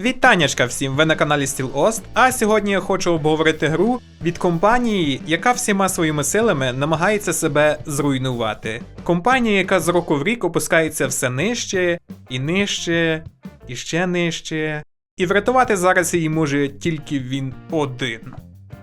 Вітаннячка всім! Ви на каналі Steel Ost, а сьогодні я хочу обговорити гру від компанії, яка всіма своїми силами намагається себе зруйнувати. Компанія, яка з року в рік опускається все нижче і нижче, і ще нижче. І врятувати зараз її може тільки він один.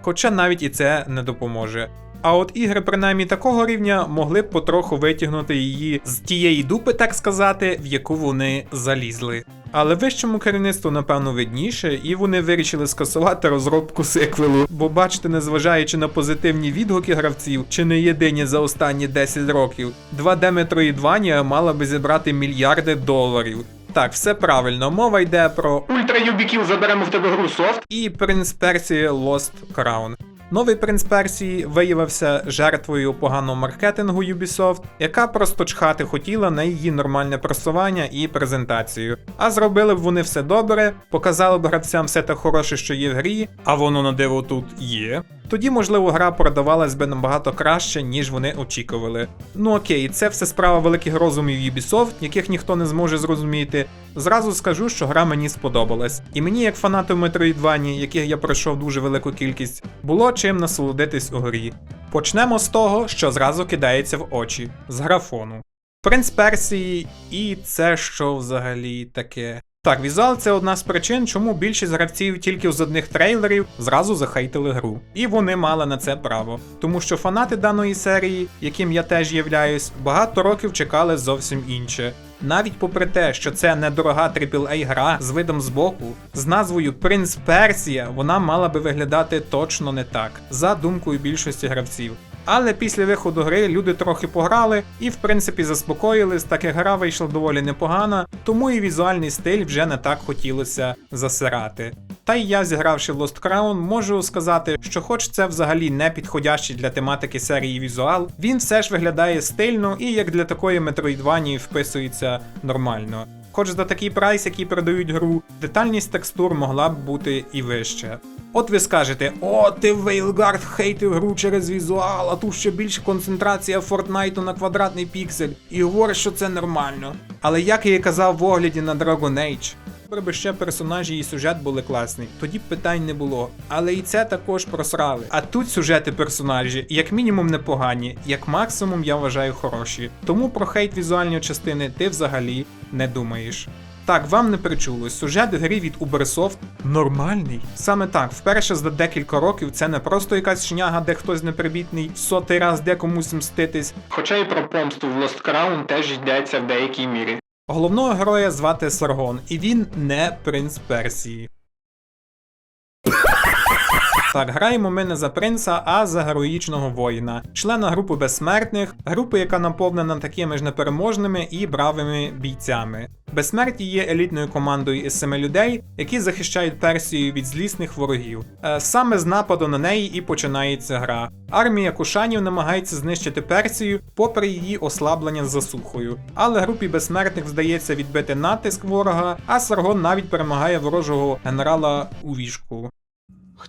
Хоча навіть і це не допоможе. А от ігри, принаймні такого рівня, могли б потроху витягнути її з тієї дупи, так сказати, в яку вони залізли. Але вищому керівництву, напевно, видніше, і вони вирішили скасувати розробку сиквелу. Бо бачите, незважаючи на позитивні відгуки гравців, чи не єдині за останні 10 років, 2D Metroidvania мала би зібрати мільярди доларів. Так, все правильно, мова йде про Ультра Юбікіл заберемо в тебе гру софт і Принц Персії Lost Crown. Новий принц Персії виявився жертвою поганого маркетингу Ubisoft, яка просто чхати хотіла на її нормальне просування і презентацію. А зробили б вони все добре, показали б гравцям все те хороше, що є в грі, а воно на диво тут є. Тоді, можливо, гра продавалась би набагато краще, ніж вони очікували. Ну окей, це все справа великих розумів Ubisoft, яких ніхто не зможе зрозуміти. Зразу скажу, що гра мені сподобалась. І мені, як фанату Metroidvania, яких я пройшов дуже велику кількість, було чим насолодитись у грі. Почнемо з того, що зразу кидається в очі з графону. Принц Персії, і це що взагалі таке? Так, візуал це одна з причин, чому більшість гравців тільки з одних трейлерів зразу захейтили гру. І вони мали на це право. Тому що фанати даної серії, яким я теж являюсь, багато років чекали зовсім інше. Навіть попри те, що це недорога AAA гра з видом збоку, з назвою Принц Персія, вона мала би виглядати точно не так, за думкою більшості гравців. Але після виходу гри люди трохи пограли і, в принципі, заспокоїлись, так як гра вийшла доволі непогана, тому і візуальний стиль вже не так хотілося засирати. Та й я, зігравши в Lost Crown, можу сказати, що хоч це взагалі не підходящий для тематики серії візуал, він все ж виглядає стильно і як для такої метроїдванії вписується нормально. Хоч за такий прайс, який продають гру, детальність текстур могла б бути і вища. От ви скажете, о, ти Вейлгард хейтив гру через візуал, а тут ще більше концентрація Фортнайту на квадратний піксель, і говориш, що це нормально. Але як я і казав в огляді на Dragon Age, би ще персонажі і сюжет були класні, тоді б питань не було. Але і це також просрали. А тут сюжети персонажі, як мінімум, непогані, як максимум я вважаю хороші. Тому про хейт візуальної частини ти взагалі не думаєш. Так, вам не причулось, сюжет гри від Ubisoft нормальний. Саме так, вперше за декілька років це не просто якась шняга, де хтось неприбітний, в сотий раз де комусь мститись. Хоча і про помсту в Lost Crown теж йдеться в деякій мірі. Головного героя звати Саргон, і він не принц Персії. Так, граємо ми не за принца, а за героїчного воїна, члена групи безсмертних, групи, яка наповнена такими ж непереможними і бравими бійцями. Безсмерті є елітною командою із семи людей, які захищають Персію від злісних ворогів. Е, саме з нападу на неї і починається гра. Армія Кушанів намагається знищити Персію, попри її ослаблення з засухою. Але групі безсмертних вдається відбити натиск ворога, а Саргон навіть перемагає ворожого генерала у вішку.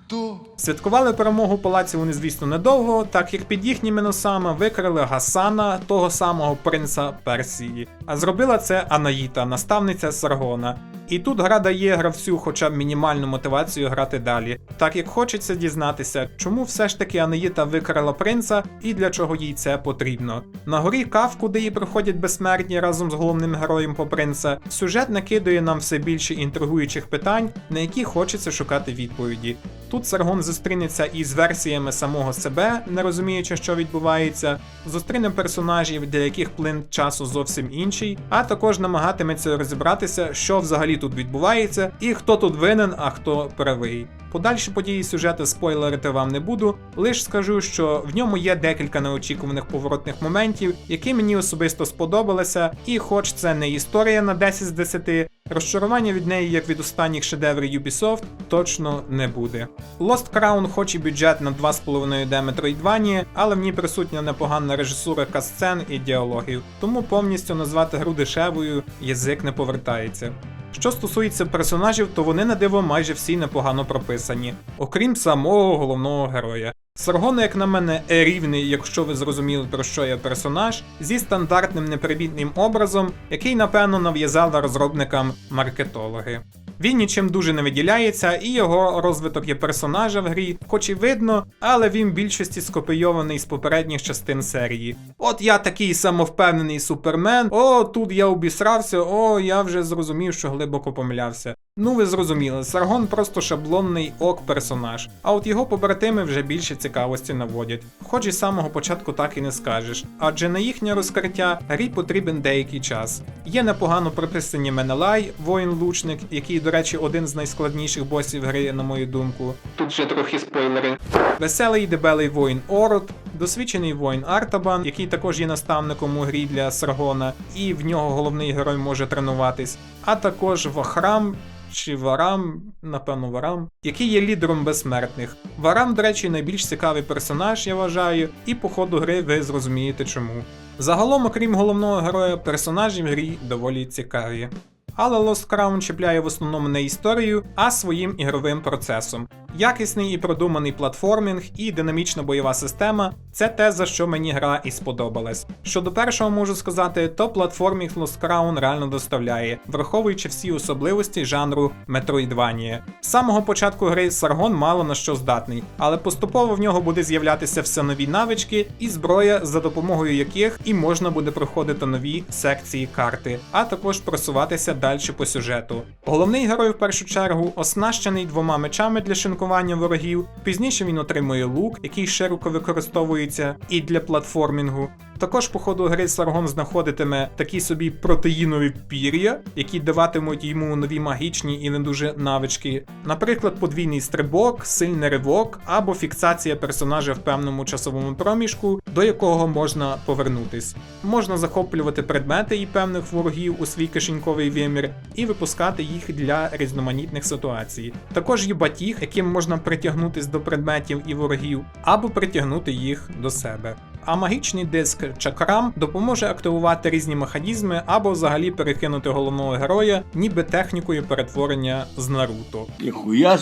Хто? Святкували перемогу в палаці вони, звісно, недовго, так як під їхніми носами викрили Гасана, того самого принца Персії. А зробила це Анаїта, наставниця Саргона. І тут гра дає гравцю хоча б мінімальну мотивацію грати далі, так як хочеться дізнатися, чому все ж таки Анаїта викрала принца і для чого їй це потрібно. На горі Кав, куди її приходять безсмертні разом з головним героєм по принца, сюжет накидує нам все більше інтригуючих питань, на які хочеться шукати відповіді. Тут Саргон зустрінеться із версіями самого себе, не розуміючи, що відбувається, зустріне персонажів, для яких плин часу зовсім інший, а також намагатиметься розібратися, що взагалі тут відбувається, і хто тут винен, а хто правий. Подальші події сюжету спойлерити вам не буду, лише скажу, що в ньому є декілька неочікуваних поворотних моментів, які мені особисто сподобалися, і хоч це не історія на 10 з 10, розчарування від неї, як від останніх шедеврів Ubisoft, точно не буде. Lost Crown хоч і бюджет на 2,5D Metroidvania, але в ній присутня непогана режисура касцен і діалогів, тому повністю назвати гру дешевою язик не повертається. Що стосується персонажів, то вони на диво майже всі непогано прописані, окрім самого головного героя. Саргон, як на мене, рівний, якщо ви зрозуміли про що я персонаж, зі стандартним непривітним образом, який напевно нав'язали розробникам маркетологи. Він нічим дуже не виділяється, і його розвиток є персонажа в грі, хоч і видно, але він в більшості скопійований з попередніх частин серії. От я такий самовпевнений супермен, о, тут я обісрався, о, я вже зрозумів, що глибоко помилявся. Ну ви зрозуміли, Саргон просто шаблонний ок персонаж, а от його побратими вже більше цікавості наводять. Хоч і з самого початку так і не скажеш, адже на їхнє розкриття грі потрібен деякий час. Є непогано прописані Менелай, воїн-лучник, який, до речі, один з найскладніших босів гри, на мою думку. Тут вже трохи спойлери. Веселий дебелий воїн Орот, досвідчений воїн Артабан, який також є наставником у грі для Саргона, і в нього головний герой може тренуватись, а також Вахрам. Чи Варам, напевно, Варам, який є лідером безсмертних. Варам, до речі, найбільш цікавий персонаж, я вважаю, і по ходу гри ви зрозумієте чому. Загалом, окрім головного героя, персонажі в грі доволі цікаві. Але Lost Crown чіпляє в основному не історію, а своїм ігровим процесом. Якісний і продуманий платформінг і динамічна бойова система це те, за що мені гра і сподобалась. Щодо першого можу сказати, то платформінг Lost Crown реально доставляє, враховуючи всі особливості жанру Metroidvania. З самого початку гри Саргон мало на що здатний, але поступово в нього буде з'являтися все нові навички і зброя, за допомогою яких і можна буде проходити нові секції карти, а також просуватися далі по сюжету. Головний герой в першу чергу оснащений двома мечами для шинкування ворогів. Пізніше він отримує лук, який широко використовується і для платформінгу. Також по ходу гри Саргон знаходитиме такі собі протеїнові пір'я, які даватимуть йому нові магічні і не дуже навички, наприклад, подвійний стрибок, сильний ривок або фіксація персонажа в певному часовому проміжку, до якого можна повернутись. Можна захоплювати предмети і певних ворогів у свій кишеньковий вимір і випускати їх для різноманітних ситуацій. Також є батіг, яким можна притягнутись до предметів і ворогів, або притягнути їх до себе. А магічний диск чакрам допоможе активувати різні механізми або взагалі перекинути головного героя, ніби технікою перетворення з Наруто. Ніхуя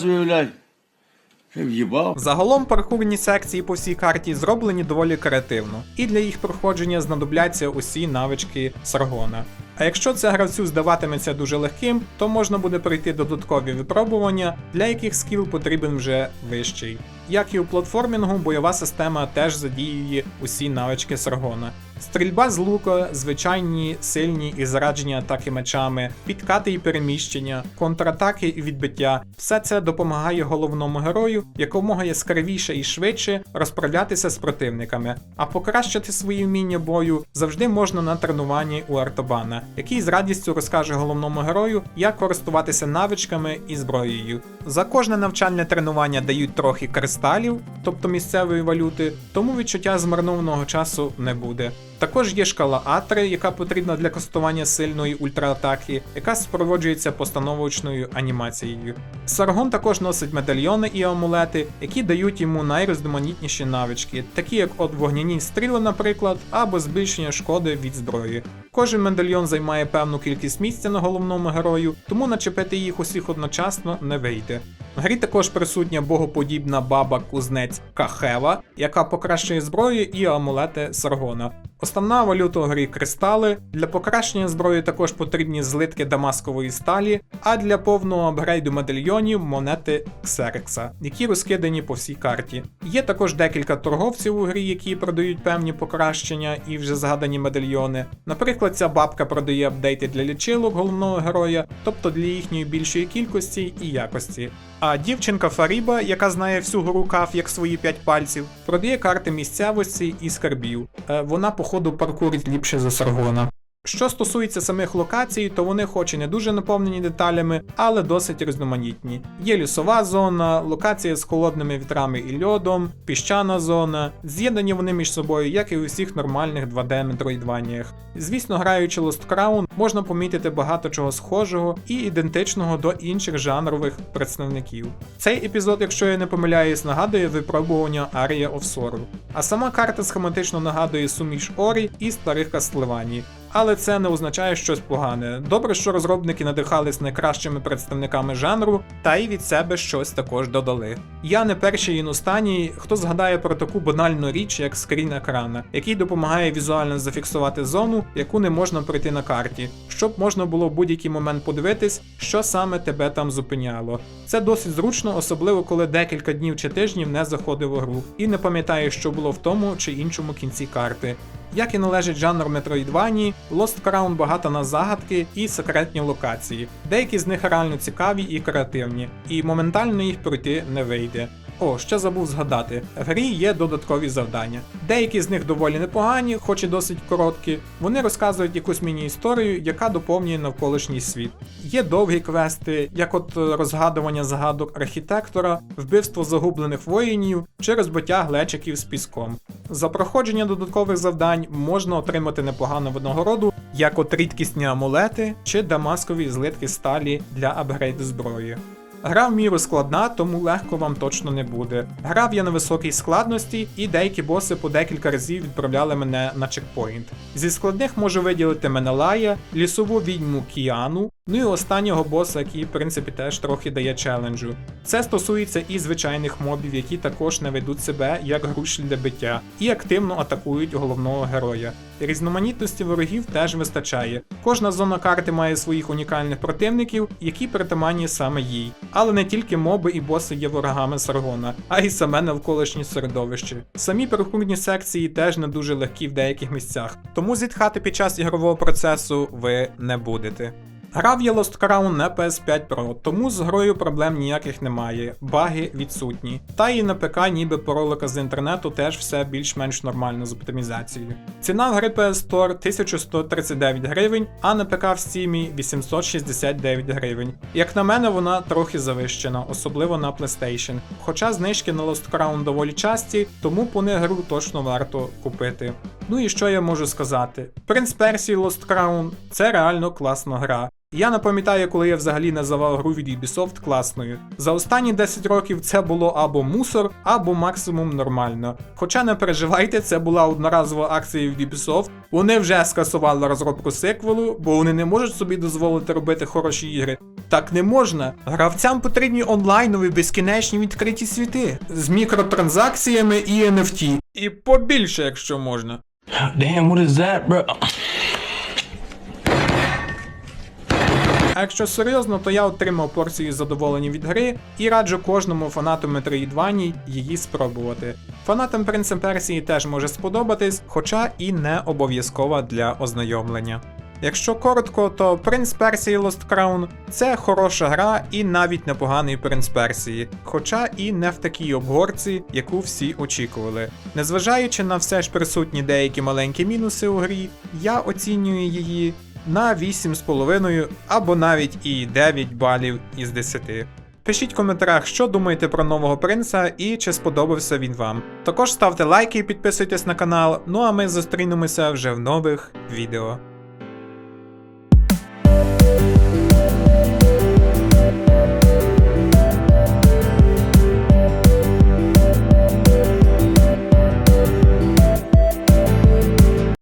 в'їбав? Загалом паркурні секції по всій карті зроблені доволі креативно, і для їх проходження знадобляться усі навички Саргона. А якщо це гравцю здаватиметься дуже легким, то можна буде пройти додаткові випробування, для яких скіл потрібен вже вищий. Як і у платформінгу, бойова система теж задіює усі навички Саргона. Стрільба з лука, звичайні сильні і зараджені атаки мечами, підкати і переміщення, контратаки і відбиття все це допомагає головному герою якомога яскравіше і швидше розправлятися з противниками, а покращити свої вміння бою завжди можна на тренуванні у Артобана, який з радістю розкаже головному герою, як користуватися навичками і зброєю. За кожне навчальне тренування дають трохи кристалів, тобто місцевої валюти, тому відчуття змарнованого часу не буде. Також є шкала А3, яка потрібна для кастування сильної ультраатаки, яка супроводжується постановочною анімацією. Саргон також носить медальйони і амулети, які дають йому найрізноманітніші навички, такі як от вогняні стріли, наприклад, або збільшення шкоди від зброї. Кожен медальйон займає певну кількість місця на головному герою, тому начепити їх усіх одночасно не вийде. В грі також присутня богоподібна баба кузнець Кахева, яка покращує зброю і амулети Саргона. Основна валюта у грі кристали. Для покращення зброї також потрібні злитки дамаскової сталі, а для повного апгрейду медальйонів монети Ксерекса, які розкидані по всій карті. Є також декілька торговців у грі, які продають певні покращення і вже згадані медальйони. Наприклад, ця бабка продає апдейти для лічилок головного героя, тобто для їхньої більшої кількості і якості. А дівчинка Фаріба, яка знає всю гору каф як свої п'ять пальців, продає карти місцевості і скарбів. Е, Вона, походу, паркурить ліпше за Саргона. Що стосується самих локацій, то вони хоч і не дуже наповнені деталями, але досить різноманітні. Є лісова зона, локація з холодними вітрами і льодом, піщана зона. З'єднані вони між собою, як і у всіх нормальних 2D метроїдваніях. Звісно, граючи Lost Crown, можна помітити багато чого схожого і ідентичного до інших жанрових представників. Цей епізод, якщо я не помиляюсь, нагадує випробування Aria of Sorrow. А сама карта схематично нагадує суміш Орі і старих Кастлеваній. Але це не означає щось погане. Добре, що розробники надихались найкращими представниками жанру, та й від себе щось також додали. Я не перший і не останній, хто згадає про таку банальну річ, як скрін екрана, який допомагає візуально зафіксувати зону, яку не можна пройти на карті, щоб можна було в будь-який момент подивитись, що саме тебе там зупиняло. Це досить зручно, особливо коли декілька днів чи тижнів не заходив у гру і не пам'ятаєш, що було в тому чи іншому кінці карти. Як і належить жанр Metroidvania, Lost Crown багата на загадки і секретні локації. Деякі з них реально цікаві і креативні, і моментально їх пройти не вийде. О, ще забув згадати, в грі є додаткові завдання. Деякі з них доволі непогані, хоч і досить короткі. Вони розказують якусь міні-історію, яка доповнює навколишній світ. Є довгі квести, як от е, розгадування загадок архітектора, вбивство загублених воїнів чи розбиття глечиків з піском. За проходження додаткових завдань можна отримати непогану винагороду, як от рідкісні амулети чи дамаскові злитки сталі для апгрейду зброї. Гра в міру складна, тому легко вам точно не буде. Грав я на високій складності, і деякі боси по декілька разів відправляли мене на чекпоінт. Зі складних можу виділити Менелая, лісову відьму Кіану, ну і останнього боса, який в принципі теж трохи дає челенджу. Це стосується і звичайних мобів, які також не ведуть себе як груші для биття, і активно атакують головного героя. Різноманітності ворогів теж вистачає. Кожна зона карти має своїх унікальних противників, які притаманні саме їй. Але не тільки моби і боси є ворогами Саргона, а й саме навколишнє середовище. Самі перехурні секції теж не дуже легкі в деяких місцях, тому зітхати під час ігрового процесу ви не будете. Грав я Lost Crown на PS5 Pro, тому з грою проблем ніяких немає, баги відсутні. Та і на ПК ніби по ролика з інтернету теж все більш-менш нормально з оптимізацією. Ціна в гри PS Store 1139 гривень, а на ПК в Steam 869 гривень. Як на мене, вона трохи завищена, особливо на PlayStation. Хоча знижки на Lost Crown доволі часті, тому по них гру точно варто купити. Ну і що я можу сказати? Принц Персії Lost Crown це реально класна гра. Я не пам'ятаю, коли я взагалі називав гру від Ubisoft класною. За останні 10 років це було або мусор, або максимум нормально. Хоча не переживайте, це була одноразова акція від Ubisoft. Вони вже скасували розробку сиквелу, бо вони не можуть собі дозволити робити хороші ігри. Так не можна. Гравцям потрібні онлайнові безкінечні відкриті світи з мікротранзакціями і NFT. І побільше, якщо можна. Damn, what is that, bro? А якщо серйозно, то я отримав порцію задоволення від гри і раджу кожному фанату Metroidvania її спробувати. Фанатам Принца Персії теж може сподобатись, хоча і не обов'язкова для ознайомлення. Якщо коротко, то Принц Персії Lost Crown це хороша гра і навіть непоганий Принц Персії, хоча і не в такій обгорці, яку всі очікували. Незважаючи на все ж присутні деякі маленькі мінуси у грі, я оцінюю її на 8,5 або навіть і 9 балів із 10. Пишіть в коментарях, що думаєте про нового принца і чи сподобався він вам. Також ставте лайки і підписуйтесь на канал. Ну а ми зустрінемося вже в нових відео.